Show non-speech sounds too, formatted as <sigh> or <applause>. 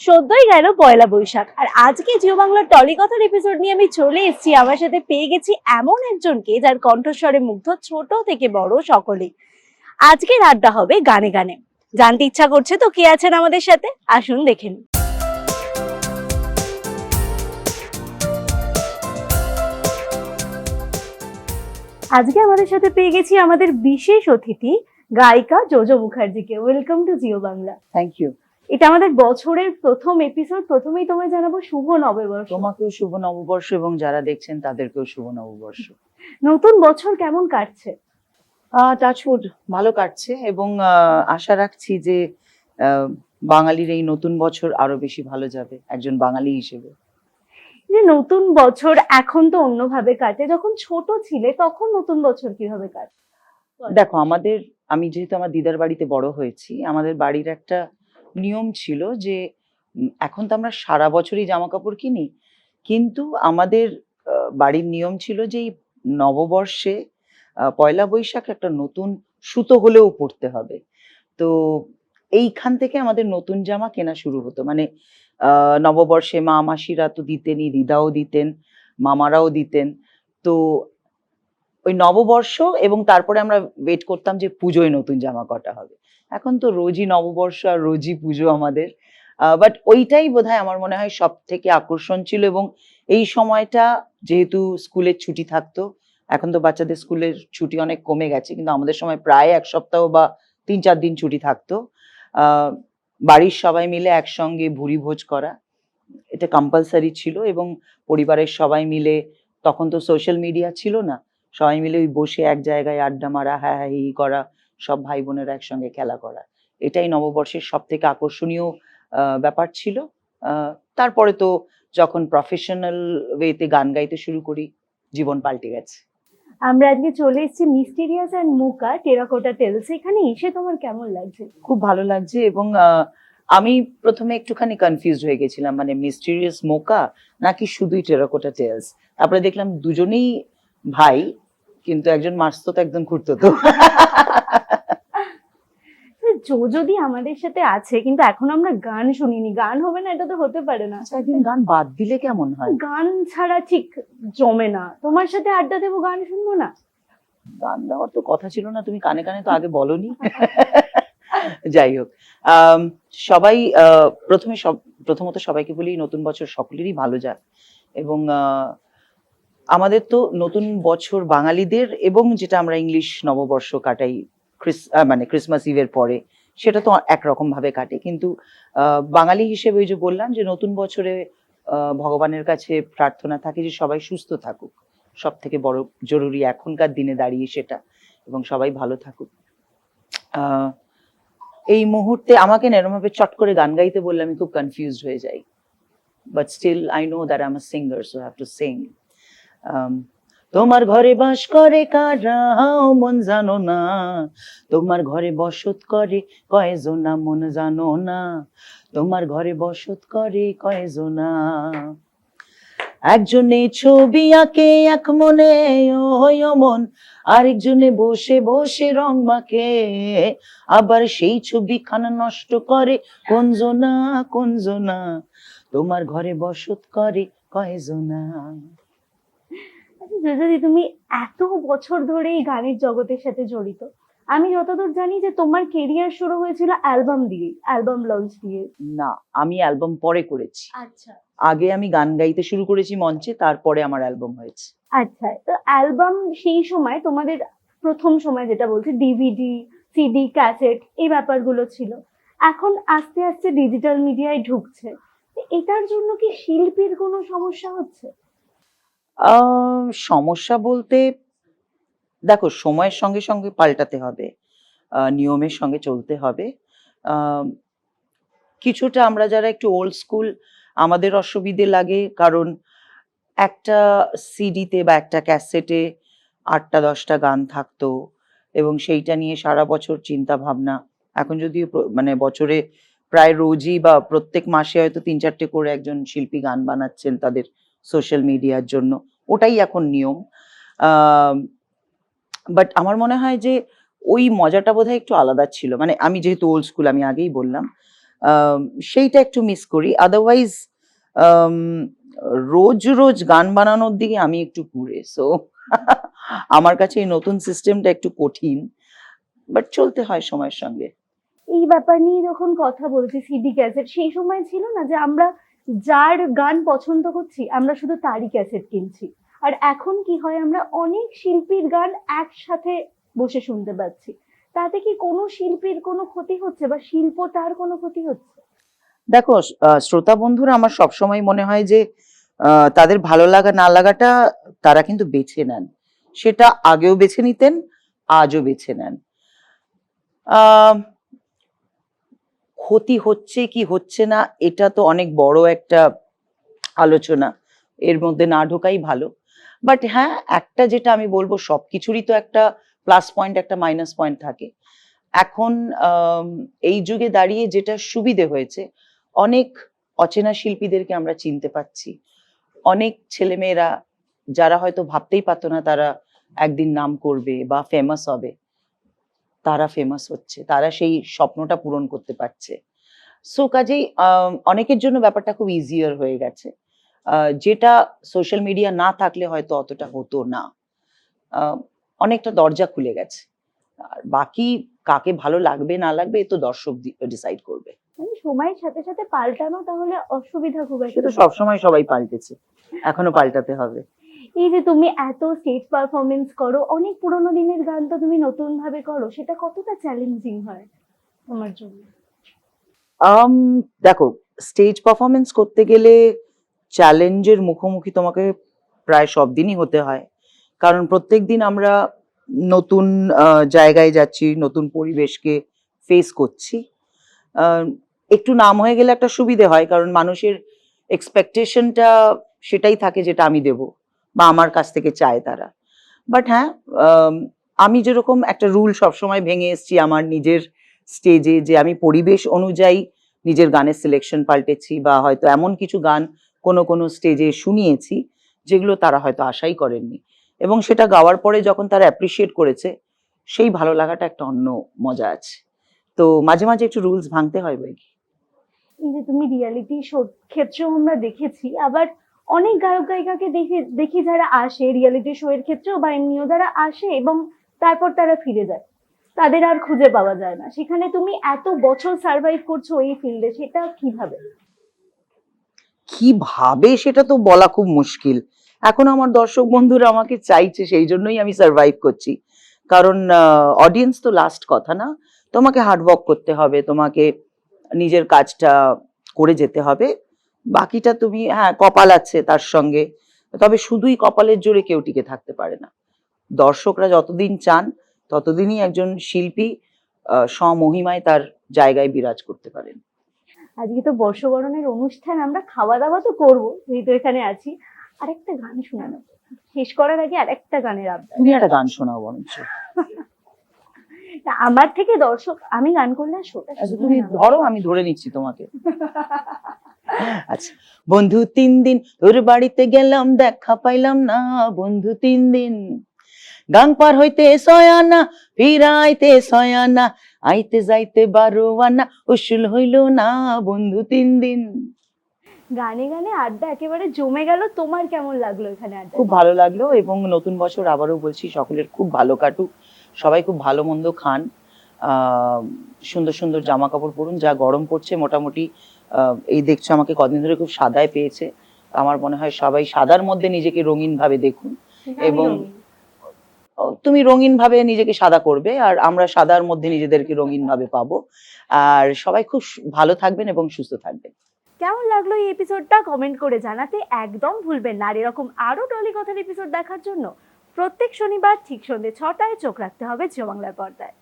সদ্যই গেল পয়লা বৈশাখ। আর আজকে জিও বাংলার টলি কথার এপিসোড নিয়ে আমি চলে এসেছি। আমার সাথে পেয়ে গেছি এমন একজনকে যার কণ্ঠস্বরে মুগ্ধ ছোট থেকে বড় সকলেই। আজকের আড্ডা হবে গানে গানে। জানতে ইচ্ছা করছে তো কে আছেন আমাদের সাথে? আসুন দেখে নিন আজকে আমাদের সাথে পেয়ে গেছি আমাদের বিশেষ অতিথি, গায়িকা Jojo মুখার্জিকে। Welcome to Jio Bangla thank you এটা আমাদের বছরের প্রথম এপিসোড প্রথমেই তোমায় জানাব শুভ নববর্ষ। তোমাকেও শুভ নববর্ষ এবং যারা দেখছেন তাদেরকেও শুভ নববর্ষ। নতুন বছর কেমন কাটছে? টাচউড ভালো কাটছে এবং আশা রাখছি যে বাঙালির এই নতুন বছর আরও বেশি ভালো যাবে একজন বাঙালি হিসেবে। যে নতুন বছর এখন তো অন্যভাবে কাটে যখন ছোট ছিলে তখন নতুন বছর কীভাবে কাটে? দেখো আমাদের আমি যেহেতু আমার দিদার বাড়িতে বড় হয়েছি আমাদের বাড়ির একটা নিয়ম ছিল যে এখন তো আমরা সারা বছরই জামা কাপড় কিনি। কিন্তু আমাদের বাড়ির নিয়ম ছিল যে নববর্ষে পয়লা বৈশাখ একটা নতুন সুতো হলেও পরতে হবে। তো এইখান থেকে আমাদের নতুন জামা কেনা শুরু হতো। মানে নববর্ষে মা মাসিরা তো দিতেনই, দিদাও দিতেন, মামারাও দিতেন। তো ওই নববর্ষ এবং তারপরে আমরা ওয়েট করতাম যে পুজোয় নতুন জামা কটা হবে। এখন তো রোজই নববর্ষ আর রোজই পুজো আমাদের। বাট ওইটাই বোধহয় আমার মনে হয় সব থেকে আকর্ষণ ছিল এবং এই সময়টা যেহেতু স্কুলের ছুটি থাকতো, এখন তো বাচ্চাদের স্কুলের ছুটি অনেক কমে গেছে, কিন্তু আমাদের সময় প্রায় এক সপ্তাহ বা তিন চার দিন ছুটি থাকতো। বাড়ির সবাই মিলে একসঙ্গে ভুরি ভোজ করা, এটা কম্পালসারি ছিল এবং পরিবারের সবাই মিলে, তখন তো সোশ্যাল মিডিয়া ছিল না সবাই মিলে ওই বসে এক জায়গায় আড্ডা মারা হ্যাঁ হ্যাঁ হি করা সব ভাই বোনেরা একসঙ্গে খেলা করা। এটাই নববর্ষের সব থেকে আকর্ষণীয় ব্যাপার ছিল। তারপরে তো যখন প্রফেশনাল ওয়েতে গান গাইতে শুরু করি জীবন পাল্টে গেছে। আমরা আজকে চলে এসেছি মিস্টিরিয়াস অ্যান্ড মুকা টেরাকোটা টেলস এখানে এসে তোমার কেমন লাগছে? খুব ভালো লাগছে এবং আহ, আমি প্রথমে একটুখানি কনফিউজ হয়ে গেছিলাম মানে মিস্টিরিয়াস মোকা নাকি শুধুই টেরাকোটা টেলস তারপরে দেখলাম দুজনেই ভাই কিন্তু একজন মারতো তো একজন ঘুরতো তো। জো যদি আমাদের সাথে আছে কিন্তু এখন আমরা গান শুনিনি। গান হবে না এটা তো হতে পারে না। আচ্ছা, একদিন গান বাদ দিলে কেমন হয়? গান ছাড়া ঠিক জমে না। তোমার সাথে আড্ডা দেবো গান শুনব না? গান দেওয়ার তো কথা ছিল না তুমি কানে কানে তো আগে বলনি। যাই হোক সবাই আহ, প্রথমে সব প্রথমত সবাইকে বলি নতুন বছর সকলেরই ভালো যাক। এবং আহ, আমাদের তো নতুন বছর বাঙালিদের এবং যেটা আমরা ইংলিশ নববর্ষ কাটাই, ক্রিস মানে ক্রিসমাস ইভের পরে, সেটা তো একরকম ভাবে কাটে। কিন্তু বাঙালি হিসেবে ওই যে বললাম যে নতুন বছরে ভগবানের কাছে প্রার্থনা থাকে যে সবাই সুস্থ থাকুক। সব থেকে বড় জরুরি এখনকার দিনে দাঁড়িয়ে সেটা এবং সবাই ভালো থাকুক। এই মুহূর্তে আমাকে এরকম চট করে গান গাইতে বললে আমি খুব কনফিউজড হয়ে যাই। But still I know that I am a singer so have to sing তোমার ঘরে বাস করে কারা? মন জানো না। তোমার ঘরে বসত করে কয়জনা, মন জানো না। তোমার ঘরে বসত করে কয়জনা। একজনে ছবি আঁকে এক মনে ওই মন আরেকজনে বসে বসে রং মাখে। আবার সেই ছবি খানা নষ্ট করে কোনজনা কোনজনা। তোমার ঘরে বসত করে কয়জনা। যদি তুমি এত বছর ধরে এই গানের জগতের সাথে জড়িত। আমি যতদূর জানি যে তোমার কেরিয়ার শুরু হয়েছিল অ্যালবাম দিয়ে অ্যালবাম লঞ্চ দিয়ে। না আমি অ্যালবাম পরে করেছি। আচ্ছা। আগে আমি গান গাইতে শুরু করেছি মঞ্চে তারপরে আমার অ্যালবাম হয়েছে। আচ্ছা তো অ্যালবাম সেই সময় তোমাদের প্রথম সময় যেটা বলছি ডিভিডি সিডি ক্যাসেট এই ব্যাপারগুলো ছিল। এখন আস্তে আস্তে ডিজিটাল মিডিয়ায় ঢুকছে। এটার জন্য কি শিল্পীর কোনো সমস্যা হচ্ছে? সমস্যা বলতে, দেখো, সময়ের সঙ্গে সঙ্গে পাল্টাতে হবে নিয়মের সঙ্গে চলতে হবে। কিছুটা আমরা যারা একটু ওল্ড স্কুল আমাদের অসুবিধে লাগে, কারণ একটা সিডিতে বা একটা ক্যাসেটে আটটা, দশটা গান থাকতো এবং সেইটা নিয়ে সারা বছর চিন্তা ভাবনা। এখন যদিও মানে বছরে প্রায় রোজই বা প্রত্যেক মাসে হয়তো তিন চারটে করে একজন শিল্পী গান বানাচ্ছেন তাদের সোশ্যাল মিডিয়ার জন্য। ওটাই এখন নিয়ম। বাট আমার মনে হয় যে ওই মজাটা বোধহয় একটু আলাদা ছিল। মানে আমি যেহেতু ওল্ড স্কুল আমি আগেই বললাম সেইটা একটু মিস করি। আদারওয়াইজ রোজ রোজ গান বানানোর দিকে আমি একটু পুরে সো <laughs> আমার কাছে এই নতুন সিস্টেমটা একটু কঠিন বাট চলতে হয় সময়ের সঙ্গে। এই ব্যাপার নিয়ে যখন কথা বলছি সিডি ক্যাসেট সেই সময় ছিল না যে আমরা যার গান পছন্দ করছি, আমরা শুধু তারই ক্যাসেট কিনছি। আর এখন কি হয়, আমরা অনেক শিল্পীর গান একসাথে বসে শুনতে পাচ্ছি। তাতে কি কোনো শিল্পীর কোনো ক্ষতি হচ্ছে বা শিল্পটার কোনো ক্ষতি হচ্ছে? দেখো শ্রোতা বন্ধুরা, আমার সবসময় মনে হয় যে তাদের ভালো লাগা, না লাগাটা তারা কিন্তু বেছে নেন। সেটা আগেও বেছে নিতেন, আজও বেছে নেন। ক্ষতি হচ্ছে কি হচ্ছে না, এটা তো অনেক বড় একটা আলোচনা। এর মধ্যে না ঢোকাই ভালো। বাট হ্যাঁ একটা যেটা আমি বলব, সবকিছুরই তো একটা প্লাস পয়েন্ট একটা মাইনাস পয়েন্ট থাকে। এখন এই যুগে দাঁড়িয়ে যেটা সুবিধে হয়েছে, অনেক অচেনা শিল্পীদেরকে আমরা চিনতে পাচ্ছি। অনেক ছেলেমেয়েরা, যারা হয়তো ভাবতেই পারতো না তারা একদিন নাম করবে বা ফেমাস হবে। তারা ফেমাস হচ্ছে তারা সেই স্বপ্নটা পূরণ করতে পারছে। সো কাজেই অনেকের জন্য ব্যাপারটা খুব ইজিয়ার হয়ে গেছে। যেটা সোশ্যাল মিডিয়া না থাকলে হয়তো অতটা হতো না। অনেকটা দরজা খুলে গেছে। আর বাকি কাকে ভালো লাগবে না লাগবে এ তো দর্শক ডিসাইড করবে। মানে সময়ের সাথে সাথে পাল্টানো তাহলে অসুবিধা খুব একটা সবসময় সবাই পাল্টেছে। এখনও পাল্টাতে হবে। এই যে তুমি এত স্টেজ পারফরমেন্স করো, অনেক পুরোনো দিনের গান তো তুমি নতুন ভাবে করো, সেটা কতটা চ্যালেঞ্জিং হয় তোমার জন্য? দেখো স্টেজ পারফরমেন্স করতে গেলে চ্যালেঞ্জের মুখোমুখি তোমাকে প্রায় সব দিনই হতে হয়। কারণ প্রত্যেক দিন আমরা নতুন জায়গায় যাচ্ছি, নতুন পরিবেশকে ফেস করছি। একটু নাম হয়ে গেলে একটা সুবিধে হয়, কারণ মানুষের এক্সপেকটেশনটা সেটাই থাকে যেটা আমি দেব। বা আমার কাছ থেকে চায় তারা। বাট হ্যাঁ আম, যেরকম একটা রুল সবসময় ভেঙে এসেছি আমার নিজের স্টেজে যে আমি পরিবেশ অনুযায়ী নিজের গানের সিলেকশন পাল্টেছি বা হয়তো এমন কিছু গান কোনো কোনো স্টেজে শুনিয়েছি যেগুলো তারা হয়তো আশাই করেননি। এবং সেটা গাওয়ার পরে যখন তারা অ্যাপ্রিসিয়েট করেছে সেই ভালো লাগাটা একটা অন্য মজা আছে। তো মাঝে মাঝে একটু রুলস ভাঙতে হয় বই কি যে তুমি রিয়ালিটি শো ক্ষেত্রেও আমরা দেখেছি আবার অনেক গায়ক গায়িকাকে দেখে, দেখি যারা আসে রিয়ালিটি শো এর ক্ষেত্রেও বা এমনিও যারা আসে এবং তারপর তারা ফিরে যায়, তাদের আর খুঁজে পাওয়া যায় না। সেখানে তুমি এত বছর সার্ভাইভ করছ এই ফিল্ডে সেটা কীভাবে? কীভাবে সেটা তো বলা খুব মুশকিল। এখন আমার দর্শক বন্ধুরা আমাকে চাইছে, সেই জন্যই আমি সার্ভাইভ করছি। কারণ অডিয়েন্স তো লাস্ট কথা না। তোমাকে হার্ডওয়ার্ক করতে হবে, তোমাকে নিজের কাজটা করে যেতে হবে। বাকিটা তুমি হ্যাঁ কপাল আছে তার সঙ্গে। তবে শুধুই কপালের জোরে কেউ টিকে থাকতে পারে না। দর্শকরা যতদিন চান ততদিনই একজন শিল্পী স্বমহিমায় তার জায়গায় বিরাজ করতে পারেন। আজকে তো বর্ষবরণের অনুষ্ঠান আমরা খাওয়া দাওয়া তো করব যেহেতু এখানে আছি। আরেকটা গান শোনানো। শেষ করার আগে আরেকটা গানের আবদার। তুমি একটা গান শোনাও বরঞ্চ। আমার থেকে দর্শক আমি গান করলে শোটা আচ্ছা তুমি ধরো আমি ধরে নিচ্ছি তোমাকে। <laughs> আচ্ছা বন্ধু তিন দিন তোর বাড়িতে গেলাম দেখা পাইলাম না বন্ধু তিন দিন। গাং পার হইতে সয়ানা ফিরাইতে সয়ানা আইতে যাইতে বারো আনা উসুল হইল না বন্ধু তিন দিন। গানে গানে আড্ডা একেবারে জমে গেল তোমার কেমন লাগল এখানে আড্ডা খুব ভালো লাগল এবং নতুন বছর আবারও বলছি সকলের খুব ভালো কাটুক। সবাই খুব ভালো মন্দ খান। আহ, সুন্দর সুন্দর জামা কাপড় পরুন যা গরম পড়ছে মোটামুটি এই দেখছ আমাকে কদিন ধরে খুব সাদায় পেয়েছে। আমার মনে হয় সবাই সাদার মধ্যে নিজেকে রঙিন ভাবে দেখুন এবং- তুমি রঙিন ভাবে নিজেকে সাদা করবে আর আমরা সাদার মধ্যে নিজেদেরকে রঙিন ভাবে পাবো। আর সবাই খুব ভালো থাকবেন এবং সুস্থ থাকবেন। কেমন লাগল এই এপিসোডটা কমেন্ট করে জানাতে একদম ভুলবেন না। আর এরকম আরও টলি কথার এপিসোড দেখার জন্য প্রত্যেক শনিবার ঠিক সন্ধ্যে ছটায় চোখ রাখতে হবে জিও বাংলার পর্দায়।